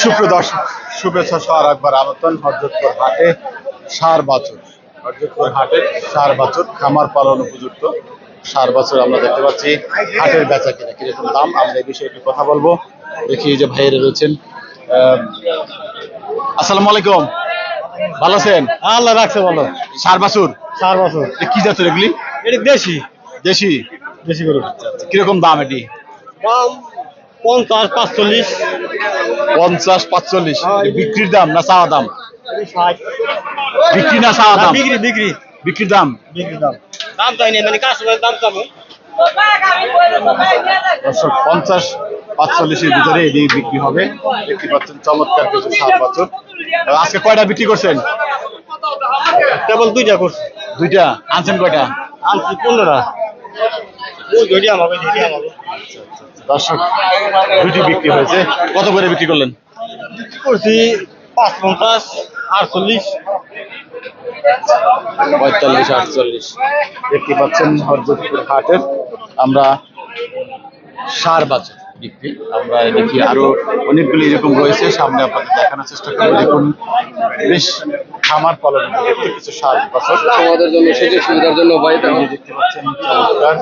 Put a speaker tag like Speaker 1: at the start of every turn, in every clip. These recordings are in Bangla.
Speaker 1: সুপ্রদর্শক শুভেচ্ছা সহ একবার আমন্ত্রণ হরজতপুর হাটে সার বাছুর। হরজতপুর হাটে সার বাছুর খামার পালন উপযুক্ত সার বাছুর আমরা দেখতে পাচ্ছি। হাটের বেচা কিনা কীরকম দাম আমরা এই বিষয়ে একটু কথা বলব। দেখি যে ভাইয়েরা রয়েছেন। আসসালামু আলাইকুম। ভালো আছেন?
Speaker 2: আল্লাহ রাখছে বলো
Speaker 1: সার বাছুর?
Speaker 2: চার বছর।
Speaker 1: কি জাতের এগুলি?
Speaker 2: এটি দেশি।
Speaker 1: দেশি?
Speaker 2: দেশি গরু।
Speaker 1: কীরকম দাম এটি?
Speaker 2: দাম পঞ্চাশ পাঁচচল্লিশ।
Speaker 1: পঞ্চাশ পাঁচচল্লিশ। বিক্রির দাম না চাওয়া দাম? বিক্রি না চাওয়া দাম?
Speaker 2: বিক্রি বিক্রি।
Speaker 1: বিক্রির দাম?
Speaker 2: দাম। দাম চাই মানে কাস্টমারের দাম চাবো
Speaker 1: দর্শক পঞ্চাশ পাঁচচল্লিশের ভিতরে এদিকে বিক্রি হবে। দেখতে পাচ্ছেন চমৎকার কিছু সাত বছর আজকে কয়টা বিক্রি করছেন?
Speaker 2: কেবল দুইটা করছি।
Speaker 1: দুইটা। আনছেন কয়টা?
Speaker 2: আনছি পনেরোটা। দুইটি আমাকে দুইটি আমাকে
Speaker 1: দর্শক দুইটি বিক্রি হয়েছে। কত করে বিক্রি করলেন?
Speaker 2: করছি পাঁচ পঞ্চাশ আটচল্লিশ।
Speaker 1: পঁয়তাল্লিশ আটচল্লিশ। দেখতে পাচ্ছেন হরজতপুর হাটের আমরা সার বাজার বিক্রি। আমরা দেখি আরও অনেকগুলি এরকম রয়েছে। সামনে আপনাদের দেখানোর চেষ্টা করব। দেখুন বেশ খামার পালন উপযুক্ত কিছু সার বছর।
Speaker 3: আমাদের জন্য সুযোগ সুবিধার জন্য ভাই
Speaker 1: এই দেখতে পাচ্ছেন চমৎকার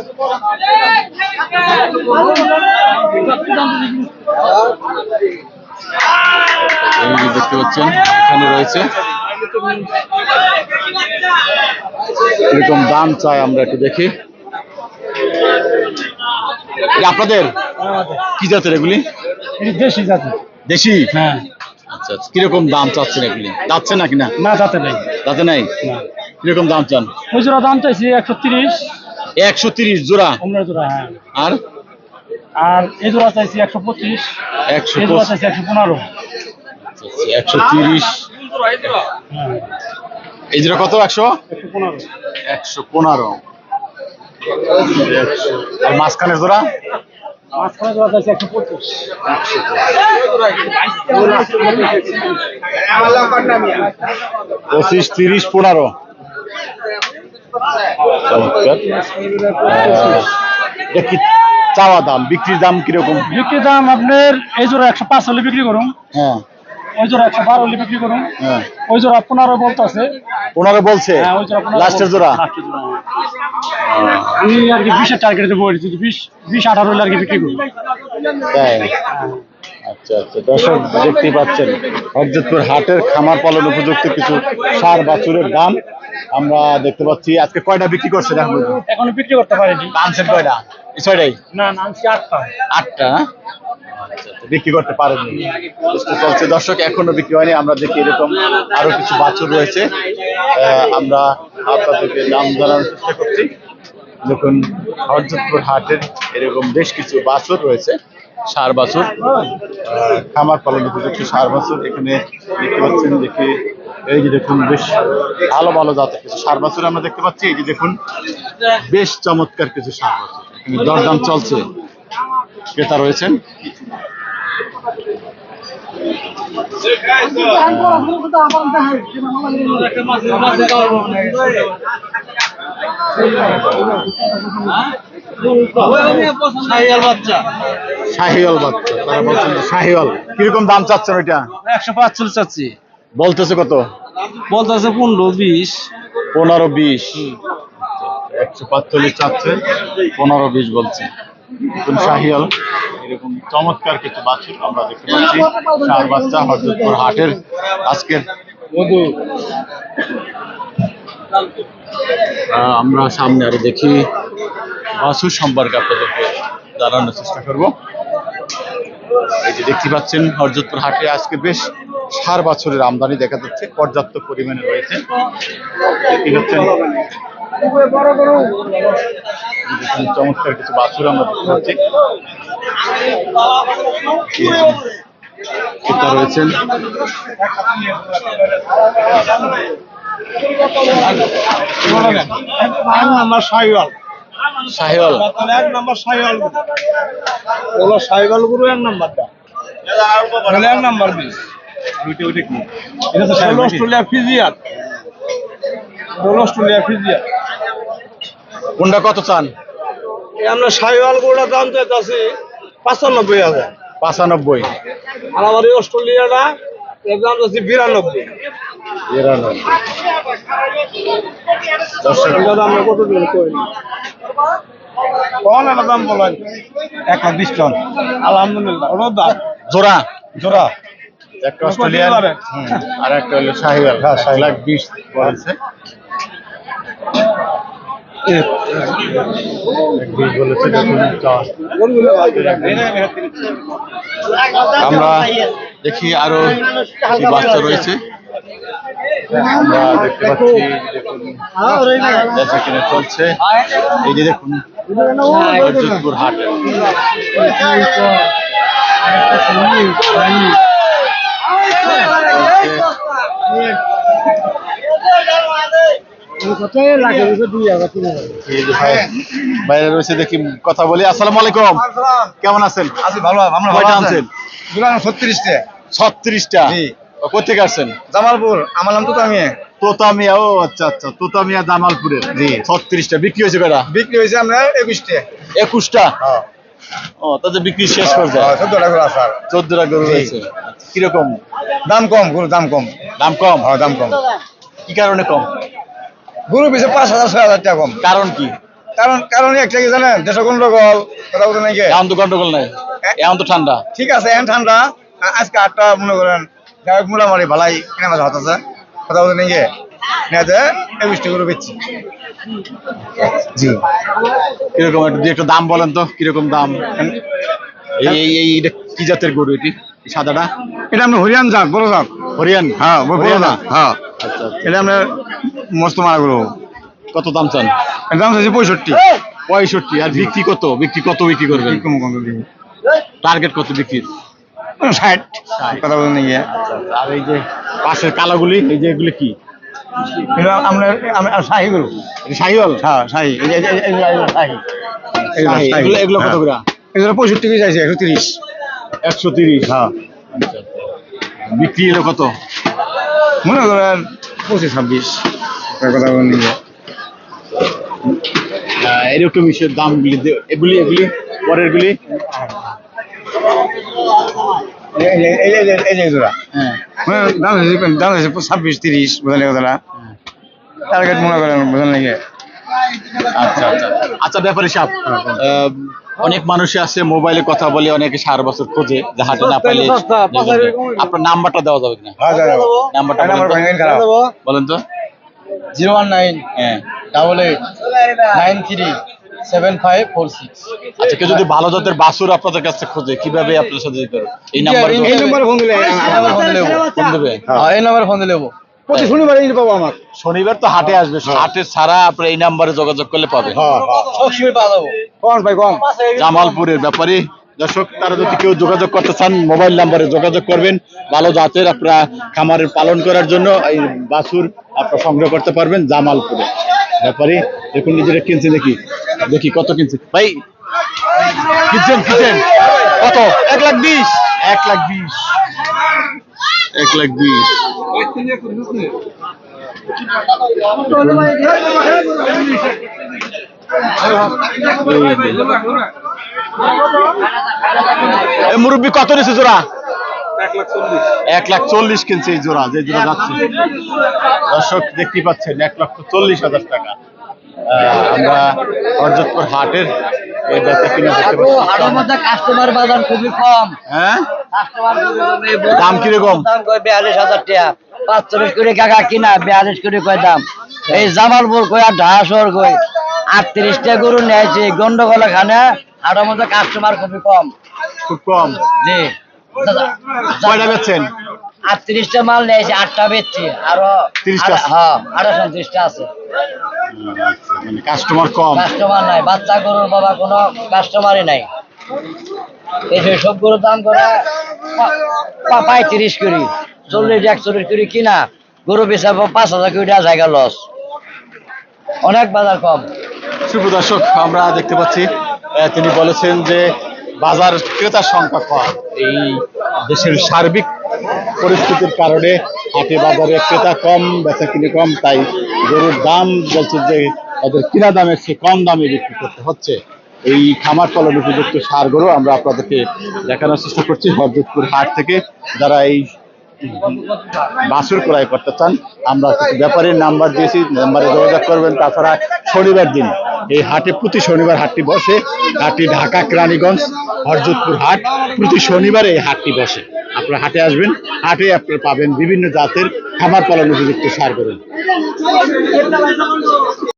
Speaker 1: দেখতে পাচ্ছেন এখানে রয়েছে। এরকম দাম চাই আমরা একটু দেখি। আপনাদের? কি জাতের এগুলি?
Speaker 2: এটি দেশি জাতি
Speaker 1: দেশি?
Speaker 2: হ্যাঁ।
Speaker 1: আচ্ছা আচ্ছা কীরকম দাম চাচ্ছেন এগুলি? যাচ্ছে নাকি না?
Speaker 2: না যাতে নেই।
Speaker 1: যাতে নাই?
Speaker 2: না।
Speaker 1: কীরকম দাম চান?
Speaker 2: ওই জোড়া দাম চাইছি একশো তিরিশ।
Speaker 1: একশো তিরিশ জোড়া?
Speaker 2: অমরা জোড়া হ্যাঁ।
Speaker 1: আর?
Speaker 2: আর এই জোড়া চাইছি একশো পঁচিশ।
Speaker 1: একশো
Speaker 2: এই জোড়া চাইছি একশো পনেরো।
Speaker 1: একশো তিরিশ।
Speaker 2: হ্যাঁ।
Speaker 1: এই জোড়া কত? একশো?
Speaker 2: একশো পনেরো।
Speaker 1: একশো পনেরো। একশো। আর মাঝখানের জোড়া?
Speaker 2: মাঝখানে জোড়া চাইছি একশো পঁচিশ।
Speaker 1: পঁচিশ তিরিশ পনেরো। চাওয়া দাম? বিক্রির দাম কীরকম?
Speaker 2: বিক্রির দাম আপনার এই জোড়া একশো পাঁচ হলে বিক্রি করুন।
Speaker 1: হ্যাঁ।
Speaker 2: ওই জোড়া একশো বারো হলে বিক্রি করুন।
Speaker 1: হ্যাঁ।
Speaker 2: ওই জোড়া পনেরো বলতে আছে
Speaker 1: পনেরো বলছে?
Speaker 2: হ্যাঁ ওই পনেরো।
Speaker 1: লাস্টের জোড়া?
Speaker 2: জোড়া, হ্যাঁ। আমি আর কি বিশের টার্গেট দেবো বিশ বিশ আঠারো হলে আর কি বিক্রি করুন।
Speaker 1: তাই? আচ্ছা আচ্ছা। দর্শক দেখতেই পাচ্ছেন হরজতপুর হাটের খামার পালন উপযুক্ত কিছু সার বাছুরের দাম আমরা দেখতে পাচ্ছি। আজকে কয়টা বিক্রি করছে দেখো?
Speaker 2: এখনও বিক্রি করতে পারিনি।
Speaker 1: আনছেন কয়টা? ছয়টাই?
Speaker 2: না নামছি আটটা।
Speaker 1: আটটা? আচ্ছা, আচ্ছা, বিক্রি করতে পারেননি। চেষ্টা চলছে দর্শক এখনও বিক্রি হয়নি। আমরা দেখি এরকম আরও কিছু বাছুর রয়েছে। আমরা আপনাদেরকে নাম জানানোর চেষ্টা করছি। দেখুন হরজতপুর হাটের এরকম বেশ কিছু বাছুর রয়েছে। সার বাছুর। খামার পালন উপযুক্ত সার বাছুর। এখানে দেখতে পাচ্ছেন দেখি এই যে দেখুন বেশ ভালো ভালো জাতের কিছু সার বাছুর আমরা দেখতে পাচ্ছি। এই যে দেখুন বেশ চমৎকার কিছু সার বাছুর। এখানে দরদাম চলছে। ক্রেতা রয়েছেন।
Speaker 2: বাচ্চা।
Speaker 1: শাহিওয়াল বাচ্চা তারা বলছেন যে শাহিওয়াল। কীরকম দাম চাচ্ছেন ওইটা?
Speaker 2: একশো পাঁচচল্লিশ চাচ্ছি।
Speaker 1: বলতেছে কত?
Speaker 2: বলতেছে পনেরো বিশ।
Speaker 1: পনেরো বিশ। একশো পাঁচচল্লিশ চাচ্ছে পনেরো বিশ বলছে। শাহিয়াল এরকম চমৎকার কিছু বাছুর আমরা দেখতে পাচ্ছি। সার বাচ্চা হরজতপুর হাটের আজকের আহ, আমরা সামনে আরও দেখি। বাছুর সম্পর্কে আপনাদেরকে জানানোর চেষ্টা করব। এই যে দেখতে পাচ্ছেন হরজতপুর হাটে আজকে বেশ সার বছরের আমদানি দেখা যাচ্ছে, পর্যাপ্ত পরিমাণে রয়েছে। চমৎকার কিছু বাছুর আমরা দেখতে পাচ্ছি। রয়েছেন।
Speaker 2: নাম্বার সাইওয়াল।
Speaker 1: শাহিওয়াল
Speaker 2: এক নাম্বার ওগুলো গুরু। এক নাম্বারটা। এক নাম্বার বিশ এটা তো অস্ট্রেলিয়া ফিজিয়ার। অস্ট্রেলিয়া ফিজিয়ার।
Speaker 1: কোনটা কত চান?
Speaker 2: আমরা সাইওয়ালগুলোর দাম চাইতেছি পঁচানব্বই হাজার।
Speaker 1: পঁচানব্বই।
Speaker 2: আর আমার অস্ট্রেলিয়াটা এর দাম হচ্ছে বিরানব্বই। কত দিন কই কোন দাম বলেন? এক বিশ টন। আলহামদুলিল্লাহ। ওটার দাম।
Speaker 1: জোড়া?
Speaker 2: জোড়া।
Speaker 1: একটা অস্ট্রেলিয়ান আর একটা হলো শাহিওয়াল। লাখ বিশ বলেছে। আমরা দেখি আরও বাচ্চা রয়েছে। আমরা দেখতে পাচ্ছি বেচা কিনে চলছে। এই যে দেখুন হরজতপুর হাট। এই যে ভাই- বাইরে রয়েছে দেখি কথা বলি। আসসালামু আলাইকুম। কেমন আছেন?
Speaker 2: আছি ভালো
Speaker 1: কয়টা
Speaker 2: ছত্রিশটা।
Speaker 1: ছত্রিশটা। কোথেকে আসছেন?
Speaker 2: জামালপুর আমার নাম তো আমি
Speaker 1: তোতামিয়া ও আচ্ছা আচ্ছা তোতামিয়া জামালপুরের।
Speaker 2: জি।
Speaker 1: ছত্রিশটা বিক্রি হয়েছে
Speaker 2: বিক্রি হয়েছে আমরা একুশটা।
Speaker 1: একুশটা? ও বিক্রি শেষ করে যায়।
Speaker 2: চোদ্দ টাকা
Speaker 1: চোদ্দটা গরু রয়েছে কীরকম?
Speaker 2: দাম কম গরু দাম কম।
Speaker 1: দাম কম?
Speaker 2: হ্যাঁ দাম কম।
Speaker 1: কি কারণে কম?
Speaker 2: গরু পাঁচ হাজার ছয় হাজার টাকা কম।
Speaker 1: কারণ কি?
Speaker 2: কারণ কারণ একটা কি জানেন? দেশ গন্ডগোল কথা বলতে
Speaker 1: এখন তো গন্ডগোল নাই। এখন তো ঠান্ডা।
Speaker 2: ঠিক আছে এখন ঠান্ডা। আজকে আটটা মনে করেন যাই হোক মোটামুটি ভালাই কিনে মাছ হাত আছে। কথা বলতে নেতে একুশটা গরু বেচছি। জি।
Speaker 1: কীরকম একটু একটু দাম বলেন তো কীরকম দাম? এই এই কি জাতের গরু এটি? সাদাটা?
Speaker 2: এটা আমরা হরিয়ান জাত বড় জাত।
Speaker 1: হরিয়ান?
Speaker 2: হ্যাঁ
Speaker 1: হরিয়ানা?
Speaker 2: জাত হ্যাঁ।
Speaker 1: আচ্ছা আচ্ছা।
Speaker 2: এটা আমরা মস্ত মারা গরু।
Speaker 1: কত দাম চান?
Speaker 2: দাম হচ্ছে পঁয়ষট্টি।
Speaker 1: পঁয়ষট্টি আর বিক্রি কত? বিক্রি কত বিক্রি করবেন? টার্গেট কত বিক্রির?
Speaker 2: ষাট। কথা বলতে নাকি?
Speaker 1: আর এই যে পাশের কালাগুলি এই যে এগুলি কি?
Speaker 2: আমরা আমরা শাহি গরু।
Speaker 1: এটা শাহিওয়াল?
Speaker 2: হ্যাঁ শাহি। এই যে- এই যে- এই যে- এই যে শাহি। এগুলো
Speaker 1: শাহি।
Speaker 2: শাহি।
Speaker 1: এগুলো এগুলো কত
Speaker 2: হ্যাঁ।
Speaker 1: করে?
Speaker 2: এগুলো পঁয়ষট্টি কেজি আছে একশো তিরিশ।
Speaker 1: একশো তিরিশ
Speaker 2: হ্যাঁ।
Speaker 1: বিক্রি এলো কত?
Speaker 2: মনে করেন পঁচিশ ছাব্বিশ। কথা নাকি?
Speaker 1: আহ, এরকম দামগুলি এগুলি এগুলি পরের
Speaker 2: দাম হচ্ছে দাম হচ্ছে ছাব্বিশ তিরিশ বোঝালে কথাটা টার্গেট মনে করেন বোঝাল নাকি
Speaker 1: আচ্ছা আচ্ছা আচ্ছা ব্যাপারে সাপ। অনেক মানুষই আছে মোবাইলে কথা বলে অনেকে সারা বছর খোঁজে যে হাটে না পাইলে আপনার নাম্বারটা দেওয়া যাবে কিনা?
Speaker 2: হ্যাঁ
Speaker 1: নাম্বারটা বলেন তো। বলেন তো।
Speaker 3: জিরো ওয়ান নাইন
Speaker 1: হ্যাঁ।
Speaker 3: Double eight nine three seven five four six
Speaker 1: আচ্ছা কেউ যদি ভালো জাতের বাসুর আপনাদের কাছে খোঁজে কীভাবে আপনার সাথে দিতে পারবে এই নাম্বার
Speaker 2: এই নম্বরে ফোন দিলে
Speaker 3: এই নাম্বার ফোন দিলে
Speaker 1: ফোন দেবে?
Speaker 3: এই নাম্বার ফোন দিলে
Speaker 2: প্রতি শনিবার এই পাবো আমার
Speaker 1: শনিবার তো হাটে আসবে হাটে ছাড়া আপনার এই নাম্বারে যোগাযোগ করলে পাবে
Speaker 3: সবসময় পাওয়া যাব।
Speaker 2: কম ভাই কম।
Speaker 1: জামালপুরের ব্যাপারে। দর্শক তারা যদি কেউ যোগাযোগ করতে চান মোবাইল নাম্বারে যোগাযোগ করবেন। ভালো জাতের আপনারা খামারের পালন করার জন্য এই বাছুর আপনারা সংগ্রহ করতে পারবেন জামালপুরে। ব্যাপারে দেখুন নিজেরা কিনছে দেখি দেখি কত কিনছে। ভাই, কিনছেন কিনছেন? কত? এক লাখ বিশ। এক লাখ বিশ। এক লাখ বিশ। মুরব্বী কত নিচ্ছে জোড়া? এক লাখ চল্লিশ। কিনছে এই জোড়া যে জোড়া যাচ্ছে। দর্শক দেখতে পাচ্ছেন এক লক্ষ চল্লিশ হাজার টাকা। আমরা হরজতপুর হাটের কিনা
Speaker 3: কাস্টমার বাজার খুবই কম।
Speaker 1: হ্যাঁ? দাম কীরকম?
Speaker 3: দাম কয় বিয়াল্লিশ হাজার টাকা। পাঁচচল্লিশ করে কাকা কিনা বিয়াল্লিশ করে কয় দাম। এই জামালপুর কয় আর ঢাসর কয়। আটত্রিশটা গরু নিয়েছে গন্ডগোলা খানে হাটের মধ্যে কাস্টমার খুবই কম।
Speaker 1: খুব কম।
Speaker 3: জি।
Speaker 1: কয়টা বেচছেন
Speaker 3: আটত্রিশটা মাল নিয়েছে আটটা বেচছি আরও
Speaker 1: 30টা
Speaker 3: হ্যাঁ আরও সন্ত্রিশটা আছে।
Speaker 1: মানে কাস্টমার কম।
Speaker 3: কাস্টমার নাই বাচ্চা গরুর বাবা কোনো কাস্টমারই নাই। এই যে সব গরুর দাম করে পঁয়ত্রিশ করি চল্লিশ একচল্লিশ করি কিনা গরু বেচাবো পাঁচ হাজার কোটি জায়গা লস অনেক বাজার কম।
Speaker 1: শুভ দর্শক আমরা দেখতে পাচ্ছি তিনি বলেছেন যে বাজার ক্রেতার সংখ্যা কম। এই দেশের সার্বিক পরিস্থিতির কারণে হাটে বাজারে ক্রেতা কম, বেচা কিনে কম, তাই গরুর দাম বলছে যে তাদের কিনা দামের চেয়ে কম দামে বিক্রি করতে হচ্ছে। এই খামার পালন উপযুক্ত সার গরু আমরা আপনাদেরকে দেখানোর চেষ্টা করছি হরযোধপুর হাট থেকে। যারা এই বাছুর ক্রয় করতে চান, আমরা কিছু ব্যাপারীর নাম্বার দিয়েছি, নাম্বারে যোগাযোগ করবেন। তাছাড়া শনিবার দিন এই হাটে প্রতি শনিবার হাটটি বসে। হাটটি ঢাকা, ক্রানীগঞ্জ, হরযোধপুর হাট। প্রতি শনিবার এই হাটটি বসে। আপনারা হাটে আসবেন। হাটে আপনারা পাবেন বিভিন্ন জাতের খামার পালন উপযুক্ত সার গরু।